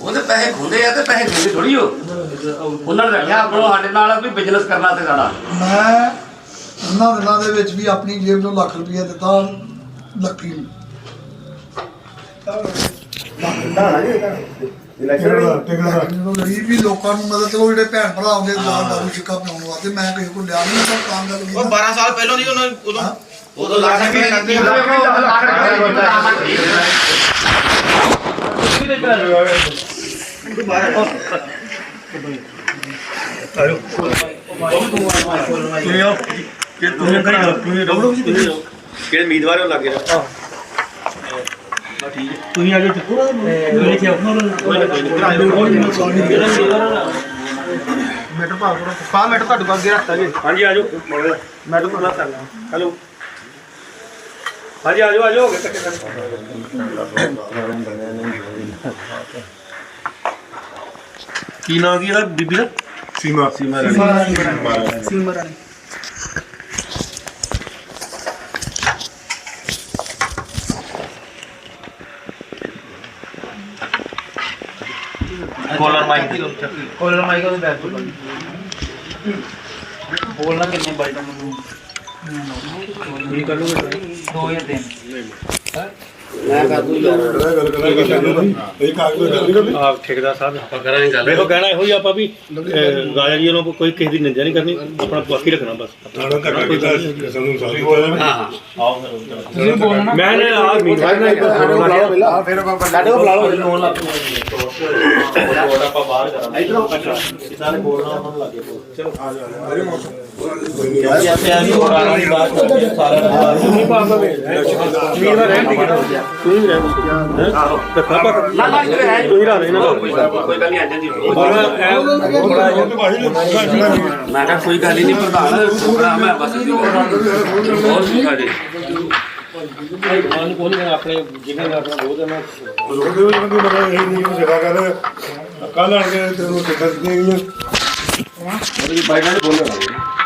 ਉਹਦੇ ਪੈਸੇ ਖੁੰਦੇ ਆ ਤੇ ਪੈਸੇ ਦਿੰਦੇ ਥੋੜੀ ਹੋ। ਉਹਨਾਂ ਨੇ ਰੱਖਿਆ ਆਪਣੋ ਸਾਡੇ ਨਾਲ ਵੀ ਬਿਜ਼ਨਸ ਕਰਨਾ ਤੇ ਸਾਡਾ। ਮੈਂ ਉਹਨਾਂ ਦਿਨਾਂ ਦੇ ਵਿੱਚ ਵੀ ਆਪਣੀ ਜੇਬ ਤੋਂ ਲੱਖ ਰੁਪਇਆ ਦਿੱਤਾ ਲੱਕੀ ਨੂੰ। ਜਦੋਂ ਗਰੀਬ ਵੀ ਲੋਕਾਂ ਨੂੰ ਮਦਦ ਕਰੋ ਜਿਹੜੇ ਭੈਣ ਭਰਾ ਆਉਂਦੇ ਦਾਲ ਦਾਰੂ ਛਿੱਕਾ ਪਿਆਉਣ ਵਾਸਤੇ ਮੈਂ ਕਿਸੇ ਕੋਲ ਲਿਆ ਨਹੀਂ ਤਾਂ ਤਾਂ ਗੱਲ ਉਹ ਨਹੀਂ 12 ਸਾਲ ਪਹਿਲਾਂ ਨਹੀਂ ਉਹਨਾਂ ਉਦੋਂ। ਉਦੋਂ ਲੱਖ ਰੁਪਏ ਕਰਦੇ ਕਿਹੜੇ ਉਮੀਦਵਾਰ ਹੋ ਲੱਗੇ ਮੈਟਰ ਭਾਵ ਕਰੋ ਪਾ ਮੈਟਰ ਤੁਹਾਡੇ ਕੋਲ ਅੱਗੇ ਰੱਖਤਾ ਜੀ। ਹਾਂਜੀ ਆਜੋ ਮੈਟਰ ਕੋਲ ਰੱਖਤਾ ਹੈਲੋ। ਹਾਂਜੀ ਆਜੋ ਆਜੋ ਹੋ ਗਏ ਕੱਟੇ ਕੀ ਨਾਂ ਕੀ ਇਹਦਾ ਬੀਬੀ ਦਾ? ਸੀਮਾ ਸੀਮਾ ਕੋਲਰ ਮਾਈਕ ਦੀ ਕੋਲਰ ਮਾਈਕ ਉਹਦੇ ਤੋਂ ਬੋਲਣਾ ਕਿੰਨੇ ਬਾਈਟ ਮੈਨੂੰ ਕੀ ਕਰ ਲੂਗਾ ਦੋ ਜਾਂ। ਤਿੰਨ ਆਪ ਠੇਕੇਦਾਰ ਸਾਹਿਬ ਆਪਾਂ ਕਰਾਂਗੇ ਗੱਲ। ਦੇਖੋ ਕਹਿਣਾ ਇਹੋ ਹੀ ਆਪਾਂ ਵੀ ਰਾਜਾ ਜੀ ਨੂੰ ਕੋਈ ਕਿਸੇ ਦੀ ਨਿੰਦਿਆ ਨਹੀਂ ਕਰਨੀ ਆਪਣਾ ਬਾਕੀ ਰੱਖਣਾ ਬਸ। ਤੁਸੀਂ ਬੋਲਣਾ। ਮੈਂ ਨੇ ਆ ਉਮੀਦਵਾਰ ਨੇ ਸਾਡੇ ਕੋਲ ਬੁਲਾ ਲਓ ਲੋਨ ਲਾ ਆਪਾਂ ਬਾਹਰ ਕਰਾਂਗੇ ਇਧਰੋਂ ਕਿਸਾਨ ਨੇ ਬੋਲਣਾ ਉਹਨਾਂ ਨੂੰ ਲੱਗੇ ਚਲੋ ਆ ਜਾ ਯਾਰ ਯਾਰ ਇਹ ਹੋਰ ਆਣਾ ਦੀ ਬਾਤ ਸਾਰਾ ਨਹੀਂ ਪਾਉਂਦਾ ਵੇ ਦਾ ਰਹਿਣ ਦੀ ਤੂੰ ਹੀ ਰਹਿ ਆਹੋ ਰੱਖਾ ਪਰ ਨਾ ਨਾ ਇੱਥੇ ਹੈ ਤੂੰ ਹੀ ਰਹਿ ਇਹਨਾਂ ਦਾ ਕੋਈ ਕੋਈ ਗੱਲ ਨਹੀਂ ਆ ਜਾਂਦੀ ਮੈਂ ਮੈਂ ਕਿਹਾ ਕੋਈ ਗੱਲ ਹੀ ਨਹੀਂ ਪ੍ਰਧਾਨ ਥੋੜਾ ਮੈਂ ਬਸ ਬਹੁਤ ਸੁਖਾ ਜੀ ਮਨ ਕੋਲ ਆਪਣੇ ਜਿੰਨੇ ਦਾ ਆਪਣਾ ਬਹੁਤ ਹੈ ਮੈਂ ਕੱਲ ਆਣ ਕੇ ਤੈਨੂੰ ਟਿਕਟ ਦੀਆਂ ਗਈਆਂ ਉਹਦੀ ਬਾਈਕਾਂ ਦੇ ਬੋਲਣਾ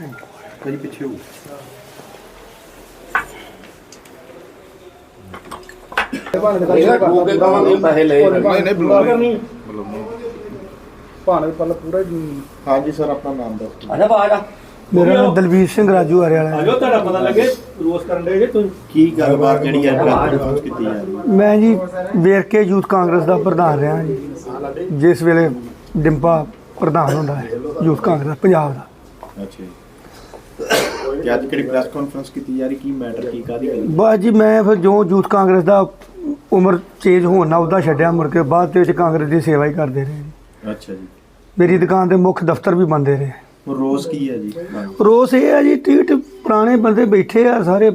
ਕਦੀ ਪਿੱਛੇ ਹੋ ਇਹਦਾ ਖੂਬ ਕੇ ਕਹਾਂਗੇ ਪੈਸੇ ਲਏ ਨਹੀਂ ਨਹੀਂ ਬੁਲਾ ਕਰਨੀ ਭਾਣੇ ਪੱਲ ਪੂਰਾ ਹਾਂਜੀ ਸਰ ਆਪਣਾ ਨਾਮ ਦੱਸੋ ਅੱਛਾ ਬਾਹਰ ਆ। ਮੇਰਾ ਨਾਮ ਦਲਵੀਰ ਸਿੰਘ ਰਾਜੂ ਹਰਿਆਲਾ ਹੈ। ਆਜੋ ਤੁਹਾਡਾ ਪਤਾ ਲੱਗੇ ਰੋਸ ਕਰਨ ਦੇ ਜੇ ਤੂੰ ਕੀ ਗੱਲਬਾਤ ਜਿਹੜੀ ਹੈ ਪ੍ਰੈਸ ਕੀਤੀ ਜਾ ਰਹੀ ਹੈ? ਮੈਂ ਜੀ ਵੇਰਕੇ ਯੂਥ ਕਾਂਗਰਸ ਦਾ ਪ੍ਰਧਾਨ ਰਿਹਾ ਜੀ। ਜਿਸ ਵੇਲੇ ਡਿੰਪਾ ਪ੍ਰਧਾਨ ਹੁੰਦਾ ਹੈ ਯੂਥ ਕਾਂਗਰਸ ਪੰਜਾਬ ਦਾ। ਅੱਛਾ ਜੀ। ਕਿ ਅੱਜ ਕਿਹੜੀ ਪ੍ਰੈਸ ਕਾਨਫਰੰਸ ਕੀਤੀ ਜਾ ਰਹੀ? ਕੀ ਮੈਟਰ ਕੀ ਕਾਦੀ ਗੱਲ ਬਸ ਜੀ ਮੈਂ ਫਿਰ ਜੋ ਯੂਥ ਕਾਂਗਰਸ ਦਾ ਉਮਰ ਚੇਂਜ ਹੋਣ ਨਾਲ ਉਹਦਾ ਛੱਡਿਆ ਮੁੜ ਕੇ ਬਾਅਦ ਦੇ ਵਿੱਚ ਕਾਂਗਰਸ ਦੀ ਸੇਵਾ ਹੀ ਕਰਦੇ ਰਹੇ ਅੱਛਾ ਜੀ। ਮੇਰੀ ਦੁਕਾਨ ਦੇ ਮੁੱਖ ਦਫ਼ਤਰ ਵੀ ਬੰਦੇ ਰਹੇ। ਰੋਜ਼ ਕੀ ਹੈ ਜੀ? ਰੋਸ ਇਹ ਹੈ ਜੀ ਟਿਕਟ ਪੁਰਾਣੇ ਬੰਦੇ ਬੈਠੇ ਆ ਸਾਰੇ।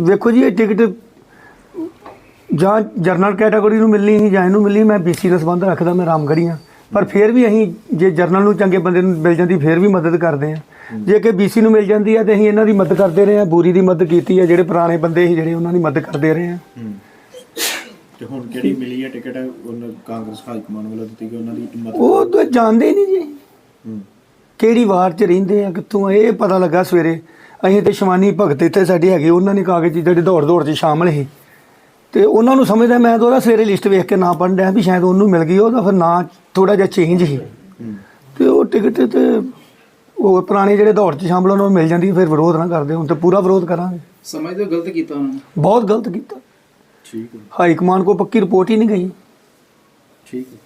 ਵੇਖੋ ਜੀ ਇਹ ਟਿਕਟ ਜਾਂ ਜਰਨਲ ਕੈਟਾਗਰੀ ਨੂੰ ਮਿਲਣੀ ਸੀ ਜਾਂ ਇਹਨੂੰ ਮਿਲਣੀ ਮੈਂ ਬੀਸੀ ਨਾਲ ਸੰਬੰਧ ਰੱਖਦਾ ਮੈਂ ਰਾਮਗੜ੍ਹੀ ਹਾਂ ਪਰ ਫਿਰ ਵੀ ਅਸੀਂ ਜੇ ਜਰਨਲ ਨੂੰ ਚੰਗੇ ਬੰਦੇ ਨੂੰ ਮਿਲ ਜਾਂਦੀ ਫਿਰ ਵੀ ਮਦਦ ਕਰਦੇ ਆ ਜੇ ਕਿ ਬੀਸੀ ਨੂੰ ਮਿਲ ਜਾਂਦੀ ਆ ਤੇ ਅਸੀਂ ਇਹਨਾਂ ਦੀ ਮਦਦ ਕਰਦੇ ਰਹੇ ਆ ਬੂਰੀ ਦੀ ਮਦਦ ਕੀਤੀ ਆ ਜਿਹੜੇ ਪੁਰਾਣੇ ਬੰਦੇ ਸੀ ਜਿਹੜੇ ਉਹਨਾਂ ਦੀ ਮਦਦ ਕਰਦੇ ਰਹੇ ਆ ਤੇ ਹੁਣ ਕਿਹੜੀ ਮਿਲੀ ਹੈ ਟਿਕਟ ਉਹਨਾਂ ਕਾਂਗਰਸ ਹਾਈ ਕਮਾਂਡ ਵੱਲੋਂ ਦਿੱਤੀ ਗਈ ਉਹਨਾਂ ਦੀ ਮਦਦ ਉਹ ਤਾਂ ਜਾਣਦੇ ਹੀ ਨਹੀਂ ਜੀ। ਕਿਹੜੀ ਵਾਰ ਚ ਰਹਿੰਦੇ ਆ ਕਿੱਥੋਂ ਆ, ਇਹ ਪਤਾ ਲੱਗਾ ਸਵੇਰੇ। ਅਸੀਂ ਤੇ ਸ਼ਿਵਾਨੀ ਭਗਤ ਇੱਥੇ ਸਾਡੀ ਹੈਗੀ ਉਹਨਾਂ ਨੇ ਕਾਗਜ਼ ਜਿਹੜੇ ਦੌੜ ਦੌੜ 'ਚ ਸ਼ਾਮਲ ਸੀ। ਤੇ ਉਹਨਾਂ ਨੂੰ ਸਮਝਦਾ ਮੈਂ ਤਾਂ ਉਹਦਾ ਸਵੇਰੇ ਲਿਸਟ ਵੇਖ ਕੇ ਨਾਂ ਪੜ੍ਹਨ ਡਿਆ ਵੀ ਸ਼ਾਇਦ ਉਹਨੂੰ ਮਿਲ ਗਈ ਉਹਦਾ ਫਿਰ ਨਾਂ ਥੋੜਾ ਜਿਹਾ ਚੇਂਜ ਸੀ। ਤੇ ਉਹ ਟਿਕਟ ਤੇ ਉਹ ਪੁਰਾਣੇ ਜਿਹੜੇ ਦੌੜ 'ਚ ਸ਼ਾਮਲ ਉਹਨਾਂ ਨੂੰ ਮਿਲ ਜਾਂਦੀ ਫਿਰ ਵਿਰੋਧ ਨਾ ਕਰਦੇ ਹੁਣ ਤੇ ਪੂਰਾ ਵਿਰੋਧ ਕਰਾਂਗੇ। ਸਮਝਦੇ ਹੋ ਗਲਤ ਕੀਤਾ ਉਹਨਾਂ? ਨੇ ਬਹੁਤ ਗਲਤ ਕੀਤਾ। ਠੀਕ ਹੈ। ਹਾਈ ਕਮਾਂਡ ਕੋ ਪੱਕੀ ਰਿਪੋਰਟ ਹੀ ਨਹੀਂ ਗਈ। ਠੀਕ ਹੈ।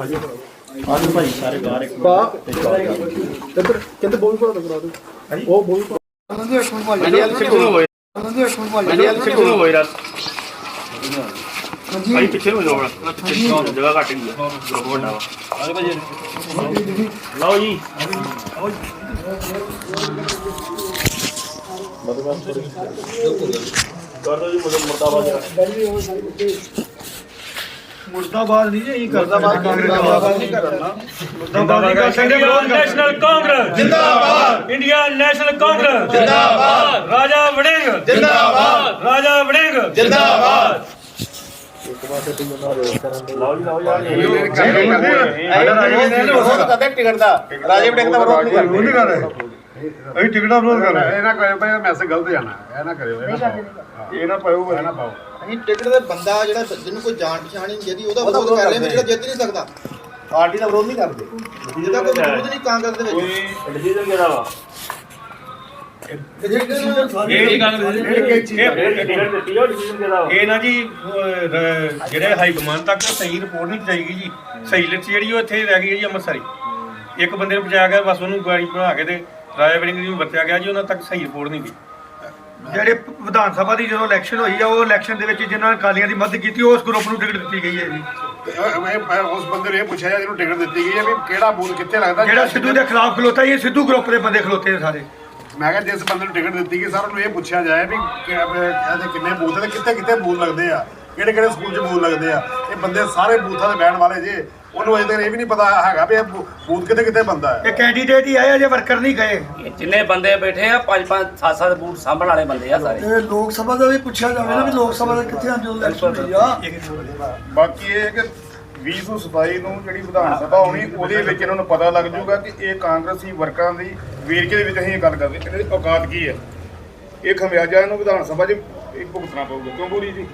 ਆਜੋ ਭਾਈ। ਸਾਰੇ ਬਾਹਰ ਇੱਕ ਇੱਧਰ ਕਹਿੰਦੇ ਬੋਲ ਕਰਾ ਦੋ ਉਹ ਬੋਲ ਮਿੰਟ ਉਹਨਾਂ ਦੇ ਇੱਕ ਮਿੰਟ ਹਾਂਜੀ ਹਾਲ ਸਿੱਖੋ ਹੋਏ ਰਸ ਹਾਂਜੀ ਭਾਈ ਪਿੱਛੇ ਹੋ ਜਾਓ ਹੁਣ ਪਿੱਛੇ ਜਗ੍ਹਾ ਘੱਟ ਗਈ ਹੈ ਗਰੁੱਪ ਵੱਡਾ ਵਾ ਆਲੇ ਭਾਜੀ ਲਓ ਜੀ ਕਰ ਦੋ ਜੀ ਮੁਰਦਾਬਾਦ ਮੁਰਦਾਬਾਦ ਨਹੀਂ ਜੀ ਅਸੀਂ ਕਰਦਾਬਾਦ ਕਾਂਗਰਸ ਨਹੀਂ ਕਰਨਾ ਮੁਰਦਾਬਾਦ ਨਹੀਂ ਕਰ ਸਕਦੇ ਵਿਰੋਧ ਕਰ ਨੈਸ਼ਨਲ ਕਾਂਗਰਸ ਜਿੰਦਾਬਾਦ ਇੰਡੀਆ ਨੈਸ਼ਨਲ ਕਾਂਗਰਸ ਜਿੰਦਾਬਾਦ ਰਾਜਾ ਵੜਿੰਗ ਜਿੰਦਾਬਾਦ। ਰਾਜਾ ਵੜਿੰਗ। ਜਿੰਦਾਬਾਦ। ਕਰਦੇ ਟਿਕਟ ਦਾ ਰਾਜੇ ਵੜਿੰਗ ਦਾ ਵਿਰੋਧ ਨਹੀਂ ਕਰਦੇ ਅਸੀਂ ਟਿਕਟਾਂ ਵਿਰੋਧ ਕਰ ਰਹੇ ਇਹ ਨਾ ਕਰਿਓ ਭਾਈ ਮੈਸੇਜ ਗਲਤ ਜਾਣਾ ਇਹ ਨਾ ਕਰਿਓ ਇਹ ਨਾ ਪਾਓ ਇਹ ਨਾ ਪਾਓ ਅਸੀਂ ਟਿਕਟ ਦੇ ਬੰਦਾ ਜਿਹੜਾ ਜਿਹਨੂੰ ਕੋਈ ਜਾਣ ਪਛਾਣ ਨਹੀਂ ਜਿਹਦੀ ਉਹਦਾ ਵਿਰੋਧ ਕਰ ਰਹੇ ਨੇ ਜਿਹੜਾ ਜਿੱਤ ਨਹੀਂ ਸਕਦਾ ਪਾਰਟੀ ਦਾ ਵਿਰੋਧ ਨਹੀਂ ਕਰਦੇ। ਜਿਹਦਾ ਕੋਈ ਵਿਰੋਧ ਨਹੀਂ ਕਾਂਗਰਸ ਦੇ ਵਿੱਚ। ਡਿਸੀਜਨ ਕਿਹੜਾ ਵਾ। ਇਹ ਨਾ ਜੀ ਅਹ, ਰ- ਜਿਹੜੇ ਹਾਈ ਕਮਾਂਡ ਤੱਕ ਸਹੀ ਰਿਪੋਰਟ ਨਹੀਂ ਪਹੁੰਚਾਈਗੀ ਜੀ। ਸਹੀ ਲਿਸਟ ਜਿਹੜੀ ਉਹ ਇੱਥੇ ਰਹਿ ਗਈ ਹੈ ਜੀ ਅੰਮ੍ਰਿਤਸਰੀ। ਇੱਕ ਬੰਦੇ ਨੂੰ ਪਹੁੰਚਾਇਆ ਗਿਆ ਬਸ ਉਹਨੂੰ ਗਾੜੀ ਬਣਾ ਕੇ ਤੇ ਰਾਜਾ ਵੜਿੰਗ ਨੂੰ ਵਰਤਿਆ ਗਿਆ ਜੀ ਉਹਨਾਂ ਤੱਕ ਸਹੀ ਰਿਪੋਰਟ ਨਹੀਂ ਗਈ। ਜਿਹੜੇ ਵਿਧਾਨ ਸਭਾ ਦੀ ਜਦੋਂ ਇਲੈਕਸ਼ਨ ਹੋਈ ਆ ਉਹ ਇਲੈਕਸ਼ਨ ਦੇ ਵਿੱਚ ਜਿਨ੍ਹਾਂ ਨੇ ਅਕਾਲੀਆਂ ਦੀ ਮਦਦ ਕੀਤੀ ਉਸ ਗਰੁੱਪ ਨੂੰ ਟਿਕਟ ਦਿੱਤੀ ਗਈ ਹੈ ਜੀ। ਉਸ ਬੰਦੇ ਨੂੰ ਇਹ ਪੁੱਛਿਆ ਜਿਹਨੂੰ ਟਿਕਟ ਦਿੱਤੀ ਗਈ ਹੈ ਵੀ ਕਿਹੜਾ ਬੂਥ ਕਿੱਥੇ ਲੱਗਦਾ? ਜਿਹੜਾ ਸਿੱਧੂ ਦੇ ਖਿਲਾਫ ਖਲੋਤਾ ਇਹ ਸਿੱਧੂ ਗਰੁੱਪ ਦੇ ਬੰਦੇ ਖਲੋਤੇ ਨੇ ਸਾਰੇ। ਮੈਂ ਕਿਹਾ ਜਿਸ ਬੰਦੇ ਨੂੰ ਟਿਕਟ ਦਿੱਤੀ ਗਈ ਸਰ ਉਹਨੂੰ ਇਹ ਪੁੱਛਿਆ ਜਾਏ ਵੀ ਕਿ- ਇਹਦੇ ਕਿੰਨੇ ਬੂਥ ਤੇ ਕਿੱਥੇ ਕਿੱਥੇ ਬੂਥ ਲੱਗਦੇ ਆ? ਕਿਹੜੇ ਕਿਹੜੇ ਸਕੂਲ 'ਚ ਬੂਥ ਲੱਗਦੇ ਆ? ਇਹ ਬੰਦੇ ਸਾਰੇ ਬੂਥਾਂ ਤੇ ਬਹਿਣ ਵਾਲੇ ਜੇ ਉਹਨੂੰ ਅਜੇ ਤੱਕ ਇਹ ਵੀ ਨਹੀਂ ਪਤਾ ਹੈਗਾ ਵੀ ਇਹ ਬੂ- ਬੂਥ ਕਿੱਥੇ ਕਿੱਥੇ ਬੰਦਾ ਹੈ। ਇਹ ਕੈਂਡੀਡੇਟ ਹੀ ਆਏ ਅਜੇ ਵਰਕਰ ਨਹੀਂ ਗਏ। ਇਹ ਜਿੰਨੇ ਬੰਦੇ ਬੈਠੇ ਆ ਪੰਜ ਪੰਜ ਸੱਤ ਸੱਤ ਬੂਟ ਸਾਂਭਣ ਵਾਲੇ ਬੰਦੇ ਆ ਸਾਰੇ। ਤੇ ਲੋਕ ਸਭਾ ਦਾ ਵੀ ਪੁੱਛਿਆ ਜਾਵੇ ਨਾ ਵੀ ਲੋਕ ਸਭਾ ਦਾ ਕਿੱਥੇ ਹੋਈ ਆ ਬਾਕੀ ਇਹ ਕਿ 2027 ਨੂੰ ਜਿਹੜੀ ਵਿਧਾਨ ਸਭਾ ਆਉਣੀ ਉਹਦੇ ਵਿੱਚ ਇਹਨਾਂ ਨੂੰ ਪਤਾ ਲੱਗ ਜਾਊਗਾ ਕਿ ਇਹ ਕਾਂਗਰਸੀ ਵਰਕਰਾਂ ਦੀ ਵੇਰਕੇ ਦੇ ਵਿੱਚ ਅਸੀਂ ਇਹ ਗੱਲ ਕਰਦੇ ਇਹਨਾਂ ਦੀ ਔਕਾਤ ਕੀ ਹੈ? ਇਹ ਖਮਿਆਜਾ ਇਹਨੂੰ ਵਿਧਾਨ ਸਭਾ 'ਚ ਭੁਗਤਣਾ ਪਊਗਾ। ਕਿਉਂ ਬੋਲੀ ਜੀ?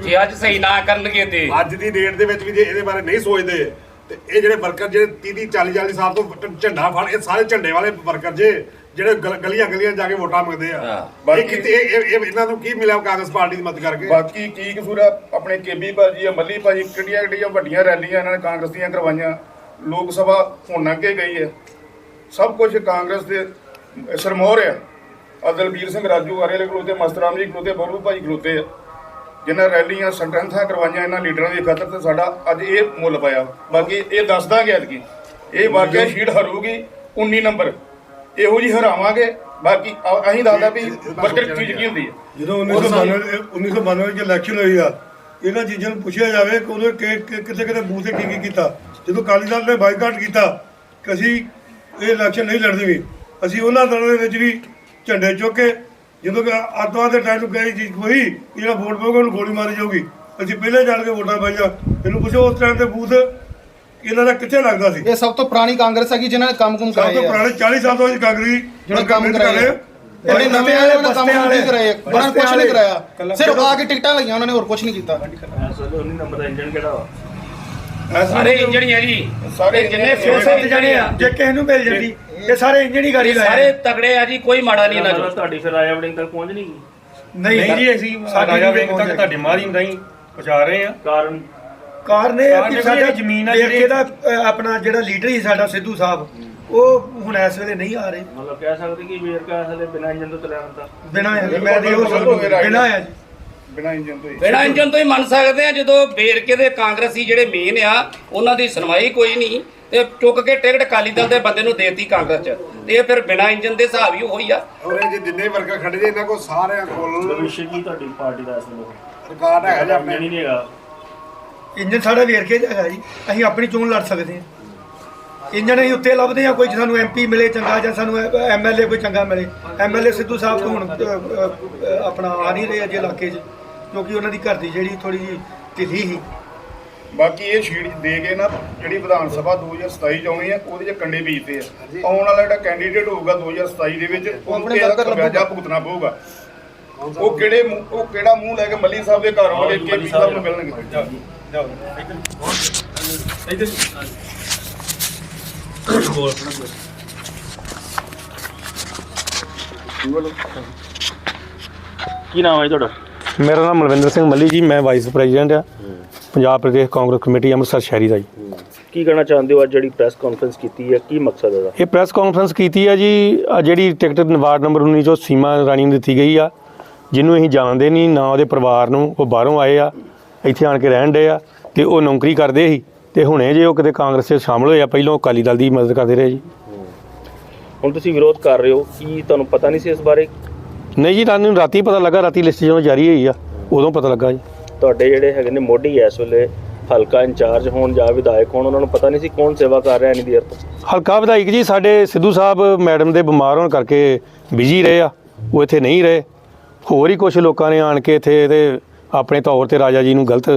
ਜੇ। ਅੱਜ ਸਹੀ ਨਾ ਕਰਨਗੇ ਤੇ। ਅੱਜ ਦੀ ਡੇਟ ਦੇ ਵਿੱਚ ਵੀ ਜੇ ਇਹਦੇ ਬਾਰੇ ਨਹੀਂ ਸੋਚਦੇ ਤੇ ਇਹ ਜਿਹੜੇ ਵਰਕਰ ਜਿਹੜੇ 30 40 40 ਸਾਲ ਤੋਂ ਝੰਡਾ ਫੜ ਇਹ ਸਾਰੇ ਝੰਡੇ ਵਾਲੇ ਵਰਕਰ ਜੇ ਜਿਹੜੇ ਗਲ- ਗਲੀਆਂ ਗਲੀਆਂ ਜਾ ਕੇ ਵੋਟਾਂ ਮੰਗਦੇ ਆ। ਹਾਂ। ਇਹ ਕਿਤੇ ਇਹ ਇਹ- ਇਹ ਇਹਨਾਂ ਨੂੰ ਕੀ ਮਿਲਿਆ ਕਾਂਗਰਸ ਪਾਰਟੀ ਦੀ ਮਦਦ ਕਰਕੇ? ਬਾਕੀ ਕੀ ਕਸੂਰ ਆ? ਆਪਣੇ ਕੇਬੀ ਭਾਜੀ ਆ ਮੱਲੀ ਭਾਜੀ ਕਿੱਡੀਆਂ ਕਿੱਡੀਆਂ ਵੱਡੀਆਂ ਰੈਲੀਆਂ ਇਹਨਾਂ ਨੇ ਕਾਂਗਰਸ ਦੀਆਂ ਕਰਵਾਈਆਂ। ਲੋਕ ਸਭਾ ਹੁਣ ਅੱਗੇ ਗਈ ਹੈ। ਸਭ ਕੁਝ ਕਾਂਗਰਸ ਦੇ ਸਰਮੋਰ ਆ। ਆਹ ਦਲਬੀਰ ਸਿੰਘ ਰਾਜੂ ਵਾਲੇ ਖਲੋਤੇ ਮਸਤਰਾਮ ਜੀ ਖਲੋਤੇ ਬਰੂ ਭਾਜੀ ਖਲੋਤੇ ਆ। ਜਿਨ੍ਹਾਂ ਰੈਲੀਆਂ ਸੰਟੈਂਥਾਂ ਕਰਵਾਈਆਂ ਇਹਨਾਂ ਲੀਡਰਾਂ ਦੀ ਖਾਤਰ ਤੇ ਸਾਡਾ ਅੱਜ ਇਹ ਮੁੱਲ ਪਾਇਆ ਬਾਕੀ ਇਹ ਦੱਸਦਾ ਗਿਆ ਕਿ ਇਹ ਵਾਕਿਆ ਸ਼ੀਟ ਹਰੂਗੀ 19 ਨੰਬਰ। ਇਹੋ ਜੀ ਹਰਾਵਾਂਗੇ ਬਾਕੀ ਅ- ਅਸੀਂ ਦੱਸਦਾ ਵੀ ਵਰਕਰ ਚੀਜ਼ ਕੀ ਹੁੰਦੀ ਹੈ? ਜਦੋਂ 1992 1992 ਚ ਇਲੈਕਸ਼ਨ ਹੋਈ ਆ ਇਹਨਾਂ ਚੀਜ਼ਾਂ ਨੂੰ ਪੁੱਛਿਆ ਜਾਵੇ ਕਿ ਉਹਨੇ ਕਿ- ਕਿ- ਕਿਤੇ ਕਿਤੇ ਬੂਥ ਤੇ ਕੀ ਕੀ ਕੀਤਾ। ਜਦੋਂ ਅਕਾਲੀ ਦਲ ਨੇ ਬਾਈਕਾਟ ਕੀਤਾ ਕਿ ਅਸੀਂ ਇਹ ਇਲੈਕਸ਼ਨ ਨਹੀਂ ਲੜਦੇ ਵੀ ਅਸੀਂ ਉਹਨਾਂ ਦਲਾਂ ਦੇ ਵਿੱਚ ਵੀ ਝੰਡੇ ਚੁੱਕ ਕੇ ਜਦੋਂ ਕਿ ਅੱਤਵਾਦ ਦੇ ਟਾਈਮ ਨੂੰ ਕਹੀ ਚੀਜ਼ ਕੋਈ ਜਿਹੜਾ ਵੋਟ ਪਾਊਗਾ ਉਹਨੂੰ ਗੋਲੀ ਮਾਰੀ ਜਾਊਗੀ। ਅਸੀਂ ਪਹਿਲੇ ਜਾਣ ਕੇ ਵੋਟਾਂ ਪਾਈਆਂ। ਇਹਨੂੰ ਪੁੱਛੋ ਉਸ ਟਾਈਮ ਤੇ ਬੂਥ ਇਹਨਾਂ ਦਾ ਕਿੱਥੇ ਲੱਗਦਾ ਸੀ? ਇਹ ਸਭ ਤੋਂ ਪੁਰਾਣੀ ਕਾਂਗਰਸ ਹੈਗੀ ਜਿਨ੍ਹਾਂ ਨੇ ਕੰਮ ਕੁਮ ਸਭ ਤੋਂ ਕਰਾਏ ਆ। ਪੁਰਾਣੇ 40 ਸਾਲ ਤੋਂ ਅਸੀਂ ਕਾਂਗਰਸੀ ਜਿਹੜੇ ਕੰਮ ਕਰਾਏ ਆ। ਜਿਹੜੇ ਨਵੇਂ ਆਏ ਉਹਨਾਂ ਨੇ ਕੰਮ ਕੁਮ ਨਹੀਂ ਕਰਾਏ। ਉਹਨਾਂ ਨੇ ਕੁਝ ਨਹੀਂ ਕਰਾਇਆ। ਸਿਰਫ ਆ ਕੇ ਟਿਕਟਾਂ ਲਈਆਂ ਉਹਨਾਂ ਨੇ ਹੋਰ ਕੁਝ ਨਹੀਂ ਕੀਤਾ। ਇਸ ਵੇਲੇ 19 ਨੰਬਰ ਦਾ ਇੰਜਨ ਕਿਹੜਾ ਵਾ? ਸਾਰੇ ਇੰਜਣ ਹੀ ਆ ਜੀ। ਸਾਰੇ ਜਿੰਨੇ ਸੱਤ ਜਣੇ ਆ। ਜੇ ਕਿਸੇ ਨੂੰ ਮਿਲ ਜਾਂਦੀ ਇਹ ਸਾਰੇ ਇੰਜਣ ਹੀ ਗਾੜੀ ਲਾਏ ਸਾਰੇ ਤਗੜੇ ਆ ਜੀ ਕੋਈ ਮਾੜਾ ਨਹੀਂ ਇਹਨਾਂ ਚੋਂ। ਤੁਹਾਡੀ ਫਿਰ ਰਾਜਾ ਵੜਿੰਗ ਤੱਕ ਪਹੁੰਚ ਨਹੀਂ ਗਈ? ਨਹੀਂ ਜੀ ਅਸੀਂ ਰਾਜਾ ਵੜਿੰਗ ਤੱਕ ਤੁਹਾਡੇ ਮਾਧਿਅਮ ਰਾਹੀਂ ਪਹੁੰਚਾ ਰਹੇ ਹਾਂ ਕਾਰਨ ਕਾਰਨ ਇਹ ਆ ਕਾਰਨ ਕਿ ਇਹ ਸਾਡਾ ਜ਼ਮੀਨ ਆ ਜਿਹੜੀ- ਦਾ ਆਪਣਾ ਜਿਹੜਾ ਲੀਡਰ ਹੀ ਸਾਡਾ ਸਿੱਧੂ ਸਾਹਿਬ ਉਹ ਹੁਣ ਇਸ ਵੇਲੇ ਨਹੀਂ ਆ ਰਹੇ। ਮਤਲਬ ਕਹਿ ਸਕਦੇ ਕਿ ਵੇਰਕਾ ਹਲੇ ਬਿਨਾਂ ਇੰਜਨ ਤੋਂ ਚੱਲਿਆ ਹੁੰਦਾ। ਬਿਨਾਂ ਆ ਜੀ, ਮੈਂ ਦੇ ਉਹ ਬਿਨਾਂ ਆ ਜੀ ਬਿਨਾਂ ਇੰਜਨ ਤੋਂ ਹੀ। ਬਿਨਾਂ ਇੰਜਨ ਤੋਂ ਹੀ ਮੰਨ ਸਕਦੇ ਆ ਜਦੋਂ ਵੇਰਕੇ ਦੇ ਕਾਂਗਰਸੀ ਜਿਹੜੇ ਮੇਨ ਆ ਉਹਨਾਂ ਦੀ ਸੁਣਵਾਈ ਕੋਈ ਨਹੀਂ ਤੇ ਚੁੱਕ ਕੇ ਟਿਕਟ ਅਕਾਲੀ ਦਲ ਦੇ ਬੰਦੇ ਨੂੰ ਦੇਤੀ ਕਾਂਗਰਸ ਚ। ਤੇ ਇਹ ਫਿਰ ਬਿਨਾਂ ਇੰਜਨ ਦੇ ਹਿਸਾਬ ਹੀ ਉਹੀ ਆ। ਔਰ ਇਹ ਜੇ ਜਿੰਨੇ ਵਰਕਰ ਖੜੇ ਜੇ ਇਹਨਾਂ ਕੋਲ ਸਾਰਿਆਂ ਕੋਲ ਭਵਿੱਖ ਕੀ ਤੁਹਾਡੀ ਪਾਰਟੀ ਦਾ ਇਸ ਰਿਕਾਰਡ ਹੈਗਾ ਜੀ ਆਪਣੇ ਨਹੀਂ ਹੈਗਾ। ਇੰਜਨ ਸਾਡਾ ਵੇਰਕੇ ਦਾ ਹੈਗਾ ਜੀ। ਅਸੀਂ ਆਪਣੀ ਚੋਣ ਲੜ ਸਕਦੇ ਹਾਂ। ਇੰਜਨ ਅਸੀਂ ਉੱਤੇ ਲੱਭਦੇ ਆ ਕੋਈ ਸਾਨੂੰ ਐਮਪੀ ਮਿਲੇ ਚੰਗਾ ਜਾਂ ਸਾਨੂੰ ਐਮਐਲਏ ਕੋਈ ਚੰਗਾ ਮਿਲੇ। ਐਮਐਲਏ ਸਿੱਧੂ ਸਾਹਿਬ ਤੋਂ ਹੁਣ ਆਪਣਾ ਆ ਨਹੀਂ ਰਹੇ ਅਜੇ ਇਲਾਕੇ 'ਚ ਕਿਉਂਕਿ ਉਹਨਾਂ ਦੀ ਘਰ ਦੀ ਜਿਹੜੀ ਥੋੜੀ ਜਿਹੀ ਢਿੱਲੀ ਸੀ। ਬਾਕੀ ਇਹ ਸ਼ੀਟ ਦੇ ਕੇ ਨਾ ਜਿਹੜੀ ਵਿਧਾਨ ਸਭਾ 2027 ਚ ਆਉਣੀ ਹੈ ਉਹਦੇ ਚ ਕੰਡੇ ਬੀਜਦੇ ਆ। ਆਉਣ ਵਾਲਾ ਜਿਹੜਾ ਕੈਂਡੀਡੇਟ ਹੋਊਗਾ 2027 ਦੇ ਵਿੱਚ ਉਹਨੂੰ ਆਪਣੇ ਇਹ ਵਰਕਰ ਲੱਭੂਗਾ। ਖਮਿਆਜਾ ਭੁਗਤਣਾ ਪਊਗਾ। ਉਹ ਕਿਹੜੇ ਉਹ ਕਿਹੜਾ ਮੂੰਹ ਲੈ ਕੇ ਮੱਲੀ ਸਾਹਿਬ ਦੇ ਘਰ ਵਾਲੇ ਕੇਪੀ ਸਾਹਿਬ ਨੂੰ ਮਿਲਣਗੇ। ਕੀ ਨਾਮ ਹੈ ਜੀ ਤੁਹਾਡਾ? ਮੇਰਾ ਨਾਮ ਮਲਵਿੰਦਰ ਸਿੰਘ ਮੱਲੀ ਜੀ ਮੈਂ ਵਾਈਸ ਪ੍ਰੈਜ਼ੀਡੈਂਟ ਆ ਪੰਜਾਬ ਪ੍ਰਦੇਸ਼ ਕਾਂਗਰਸ ਕਮੇਟੀ ਅੰਮ੍ਰਿਤਸਰ ਸ਼ਹਿਰੀ ਦਾ ਜੀ। ਕੀ ਕਹਿਣਾ ਚਾਹੁੰਦੇ ਹੋ ਅੱਜ ਜਿਹੜੀ ਪ੍ਰੈਸ ਕਾਨਫਰੰਸ ਕੀਤੀ ਹੈ? ਕੀ ਮਕਸਦ ਹੈ ਇਹਦਾ? ਇਹ ਪ੍ਰੈਸ ਕਾਨਫਰੰਸ ਕੀਤੀ ਆ ਜੀ ਆਹ ਜਿਹੜੀ ਟਿਕਟ ਵਾਰਡ ਨੰਬਰ 19 ਚੋਂ ਸੀਮਾ ਰਾਣੀ ਨੂੰ ਦਿੱਤੀ ਗਈ ਆ ਜਿਹਨੂੰ ਅਸੀਂ ਜਾਣਦੇ ਨਹੀਂ ਨਾ ਉਹਦੇ ਪਰਿਵਾਰ ਨੂੰ ਉਹ ਬਾਹਰੋਂ ਆਏ ਆ। ਇੱਥੇ ਆਣ ਕੇ ਰਹਿਣ ਡੇ ਆ ਤੇ ਉਹ ਨੌਕਰੀ ਕਰਦੇ ਸੀ ਤੇ ਹੁਣੇ ਜੇ ਉਹ ਕਿਤੇ ਕਾਂਗਰਸ 'ਚ ਸ਼ਾਮਲ ਹੋਏ ਆ ਪਹਿਲਾਂ ਉਹ ਅਕਾਲੀ ਦਲ ਦੀ ਮਦਦ ਕਰਦੇ ਰਹੇ ਜੀ। ਹੁਣ ਤੁਸੀਂ ਵਿਰੋਧ ਕਰ ਰਹੇ ਹੋ ਕੀ ਤੁਹਾਨੂੰ ਪਤਾ ਨਹੀਂ ਸੀ ਇਸ ਬਾਰੇ? ਨਹੀਂ ਜੀ ਤੁਹਾਨੂੰ ਰਾਤੀ ਪਤਾ ਲੱਗਾ ਰਾਤੀ ਲਿਸਟ ਜਦੋਂ ਜਾਰੀ ਹੋਈ ਆ ਉਦੋਂ ਪਤਾ ਲੱਗਾ ਜੀ। ਤੁਹਾਡੇ ਜਿਹੜੇ ਹੈਗੇ ਨੇ ਮੋਢੀ ਇਸ ਵੇਲੇ ਹਲਕਾ ਇੰਚਾਰਜ ਹੋਣ ਜਾਂ ਵਿਧਾਇਕ ਹੋਣ ਉਹਨਾਂ ਨੂੰ ਪਤਾ ਨਹੀਂ ਸੀ ਕੌਣ ਸੇਵਾ ਕਰ ਰਿਹਾ ਇੰਨੀ ਦੇਰ ਤੋਂ। ਹਲਕਾ ਵਿਧਾਇਕ ਜੀ ਸਾਡੇ ਸਿੱਧੂ ਸਾਹਿਬ ਮੈਡਮ ਦੇ ਬਿਮਾਰ ਹੋਣ ਕਰਕੇ ਬਿਜ਼ੀ ਰਹੇ ਆ ਉਹ ਇੱਥੇ ਨਹੀਂ ਰਹੇ। ਹੋਰ ਹੀ ਕੁਝ ਲੋਕਾਂ ਨੇ ਆਣ ਕੇ ਇੱਥੇ ਤੇ ਆਪਣੇ ਤੌਰ ਤੇ ਰਾਜਾ ਜੀ ਨੂੰ ਗਲਤ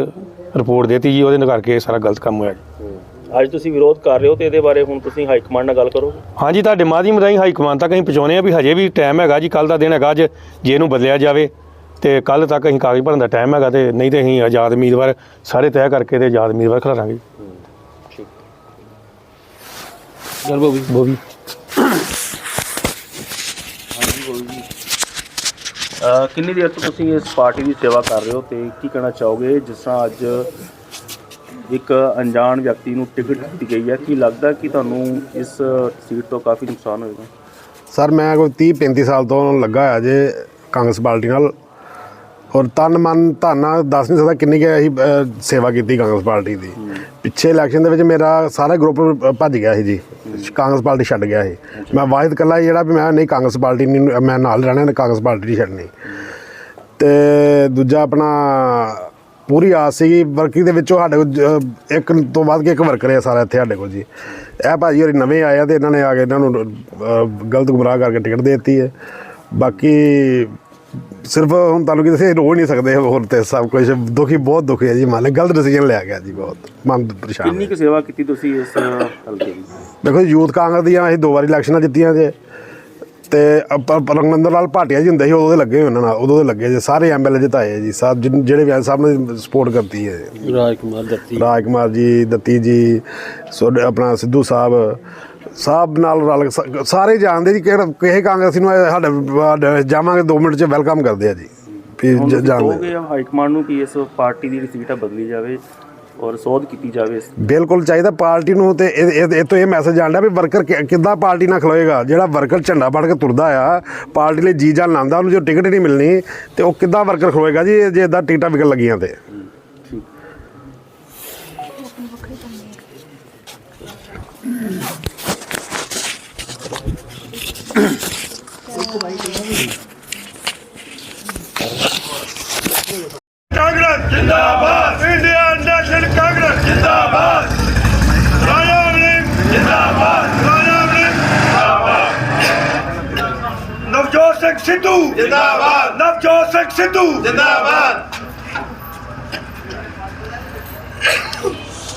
ਰਿਪੋਰਟ ਦਿੱਤੀ ਜੀ ਉਹਦੇ ਨਾਲ ਕਰਕੇ ਇਹ ਸਾਰਾ ਗਲਤ ਕੰਮ ਹੋਇਆ ਜੀ। ਅੱਜ ਤੁਸੀਂ ਵਿਰੋਧ ਕਰ ਰਹੇ ਹੋ ਤੇ ਇਹਦੇ ਬਾਰੇ ਹੁਣ ਤੁਸੀਂ ਹਾਈ ਕਮਾਂਡ ਨਾਲ ਗੱਲ ਕਰੋਗੇ? ਹਾਂਜੀ ਤੁਹਾਡੇ ਮਾਧਿਅਮ ਰਾਹੀਂ ਹਾਈ ਕਮਾਂਡ ਤੱਕ ਅਸੀਂ ਪਹੁੰਚਾਉਂਦੇ ਆ ਵੀ ਹਜੇ ਵੀ ਟਾਈਮ ਹੈਗਾ ਜੀ ਕੱਲ ਦਾ ਦਿਨ ਹੈਗਾ ਅੱਜ ਜੇ ਇਹਨੂੰ ਬਦਲਿਆ ਜਾਵੇ ਤੇ ਕੱਲ ਤੱਕ ਅਸੀਂ ਕਾਗਜ਼ ਭਰਨ ਦਾ ਟਾਈਮ ਹੈਗਾ ਤੇ ਨਹੀਂ ਤੇ ਅਸੀਂ ਆਜ਼ਾਦ ਉਮੀਦਵਾਰ ਸਾਰੇ ਤੈਅ ਕਰਕੇ ਤੇ ਆਜ਼ਾਦ ਉਮੀਦਵਾਰ ਖਿਲਾਰਾਂਗੇ ਗਰਬੋ ਵੀ ਬੋਵੀ ਅਹ ਕਿੰਨੀ ਦੇਰ ਤੋਂ ਤੁਸੀਂ ਇਸ ਪਾਰਟੀ ਦੀ ਸੇਵਾ ਕਰ ਰਹੇ ਹੋ ਤੇ ਕੀ ਕਹਿਣਾ ਚਾਹੋਗੇ? ਜਿਸ ਤਰ੍ਹਾਂ ਅੱਜ ਇੱਕ ਅਣਜਾਣ ਵਿਅਕਤੀ ਨੂੰ ਟਿਕਟ ਦਿੱਤੀ ਗਈ ਹੈ, ਕੀ ਲੱਗਦਾ ਕਿ ਤੁਹਾਨੂੰ ਇਸ ਸੀਟ ਤੋਂ ਕਾਫੀ ਨੁਕਸਾਨ ਹੋਏਗਾ? ਸਰ, ਮੈਂ ਕੋਈ 30 35 ਸਾਲ ਤੋਂ ਲੱਗਾ ਹੋਇਆ ਜੇ ਕਾਂਗਰਸ ਪਾਰਟੀ ਨਾਲ। ਔਰ ਤਨ ਮਨ ਧਾਨਾ ਦੱਸ ਨਹੀਂ ਸਕਦਾ ਕਿੰਨੀ ਕਿ ਅਸੀਂ ਅਹ, ਸੇਵਾ ਕੀਤੀ ਕਾਂਗਰਸ ਪਾਰਟੀ ਦੀ। ਪਿੱਛੇ ਇਲੈਕਸ਼ਨ ਦੇ ਵਿੱਚ ਮੇਰਾ ਸਾਰਾ ਗਰੁੱਪ ਭੱਜ ਗਿਆ ਸੀ ਜੀ। ਕਾਂਗਰਸ ਪਾਰਟੀ ਛੱਡ ਗਿਆ ਸੀ। ਮੈਂ ਵਾਹਿਦ ਕੱਲਾ ਜਿਹੜਾ ਵੀ ਮੈਂ ਨਹੀਂ ਕਾਂਗਰਸ ਪਾਰਟੀ ਨਹੀਂ ਮੈਂ ਨਾਲ ਰਹਿਣਾ ਤੇ ਕਾਂਗਰਸ ਪਾਰਟੀ ਨਹੀਂ ਛੱਡਣੀ। ਤੇ ਦੂਜਾ ਆਪਣਾ ਪੂਰੀ ਆਸ ਸੀ ਵਰਕੀ ਦੇ ਵਿੱਚੋਂ ਸਾਡੇ ਕੋਲ ਜ- ਇੱਕ ਤੋਂ ਵੱਧ ਕੇ ਇੱਕ ਵਰਕਰ ਹੈ ਸਾਰਾ ਇੱਥੇ ਸਾਡੇ ਕੋਲ ਜੀ। ਇਹ ਭਾਜੀ ਹੋਰੀ ਨਵੇਂ ਆਏ ਆ ਤੇ ਇਹਨਾਂ ਨੇ ਆ ਕੇ ਇਹਨਾਂ ਨੂੰ ਅਹ, ਗਲਤ ਗੁੰਮਰਾਹ ਕਰਕੇ ਟਿਕਟ ਦੇ ਦਿੱਤੀ ਹੈ। ਬਾਕੀ ਸਿਰਫ ਹੁਣ ਤੁਹਾਨੂੰ ਕੀ ਦੱਸੇ ਰੋ ਨਹੀਂ ਸਕਦੇ ਹੋਰ ਤੇ ਸਭ ਕੁਝ ਦੁਖੀ ਬਹੁਤ ਦੁਖੀ ਹੈ ਜੀ ਮਨ ਗਲਤ ਡਿਸੀਜਨ ਲਿਆ ਗਿਆ ਜੀ ਬਹੁਤ ਮਨ ਪਰੇਸ਼ਾਨ ਕਿੰਨੀ ਕੁ ਸੇਵਾ ਕੀਤੀ ਤੁਸੀਂ ਇਸ ਹਲਕੇ ਦੀ? ਦੇਖੋ ਜੀ, ਯੂਥ ਕਾਂਗਰਸ ਦੀਆਂ ਅਸੀਂ ਦੋ ਵਾਰੀ ਇਲੈਕਸ਼ਨਾਂ ਜਿੱਤੀਆਂ ਜੇ ਤੇ ਰੰਗਨੰਦਰ ਲਾਲ ਭਾਟੀਆ ਜੀ ਹੁੰਦੇ ਸੀ ਉਦੋਂ ਦੇ ਲੱਗੇ ਉਹਨਾਂ ਨਾਲ ਉਦੋਂ ਦੇ ਲੱਗੇ ਜੇ ਸਾਰੇ ਐਮਐਲਏ ਜਿਤਾਏ ਜੀ ਜਿਨ- ਜਿਹੜੇ ਵੀ ਸਾਹਿਬ ਨੇ ਸਪੋਰਟ ਕਰਤੀ ਹੈ ਰਾਜ ਕੁਮਾਰ ਦੱਤੀ ਰਾਜ ਕੁਮਾਰ ਜੀ ਦੱਤੀ ਜੀ ਸੋਡ- ਆਪਣਾ ਸਿੱਧੂ ਸਾਹਿਬ ਸਭ ਨਾਲ ਰਲ ਸਾਰੇ ਜਾਣਦੇ ਜੀ ਕਿਹੜਾ ਕਿਸੇ ਕਾਂਗਰਸੀ ਨੂੰ ਸਾਡੇ ਜਾਵਾਂਗੇ 2 ਮਿੰਟ ਚ ਵੈਲਕਮ ਕਰਦੇ ਆ ਜੀ। ਵੀ ਜਾਣਦੇ ਹਾਈ ਕਮਾਂਡ ਨੂੰ ਕਿ ਇਸ ਪਾਰਟੀ ਦੀ ਸੀਟ ਬਦਲੀ ਜਾਵੇ ਔਰ ਸੋਧ ਕੀਤੀ ਜਾਵੇ ਬਿਲਕੁਲ ਚਾਹੀਦਾ ਪਾਰਟੀ ਨੂੰ ਤੇ ਇਹ ਤੋਂ ਇਹ ਮੈਸੇਜ ਆਂਦਾ ਵੀ ਵਰਕਰ ਕਿੱਦਾਂ ਪਾਰਟੀ ਨਾਲ ਖਲੋਏਗਾ? ਜਿਹੜਾ ਵਰਕਰ ਝੰਡਾ ਫੜ ਕੇ ਤੁਰਦਾ ਆ ਪਾਰਟੀ ਲਈ ਜੀ ਜਾਨ ਲਾਉਂਦਾ ਉਹਨੂੰ ਜੋ ਟਿਕਟ ਨਹੀਂ ਮਿਲਣੀ ਤੇ ਉਹ ਕਿੱਦਾਂ ਵਰਕਰ ਖਲੋਏਗਾ ਜੀ ਜੇ ਇਦਾਂ ਟਿਕਟਾਂ ਵਿਕਣ ਲੱਗੀਆਂ ਤੇ? ਕਾਂਗਰਸ ਜਿੰਦਾਬਾਦ ਇੰਡੀਆ ਨੈਸ਼ਨਲ ਕਾਂਗਰਸ ਜਿੰਦਾਬਾਦ। ਰਾਜਾ ਵੜਿੰਗ ਜਿੰਦਾਬਾਦ, ਰਾਜਾ ਵੜਿੰਗ ਜਿੰਦਾਬਾਦ। ਨਵਜੋਤ ਸਿੰਘ ਸਿੱਧੂ ਜਿੰਦਾਬਾਦ। ਨਵਜੋਤ ਸਿੰਘ ਸਿੱਧੂ ਜਿੰਦਾਬਾਦ।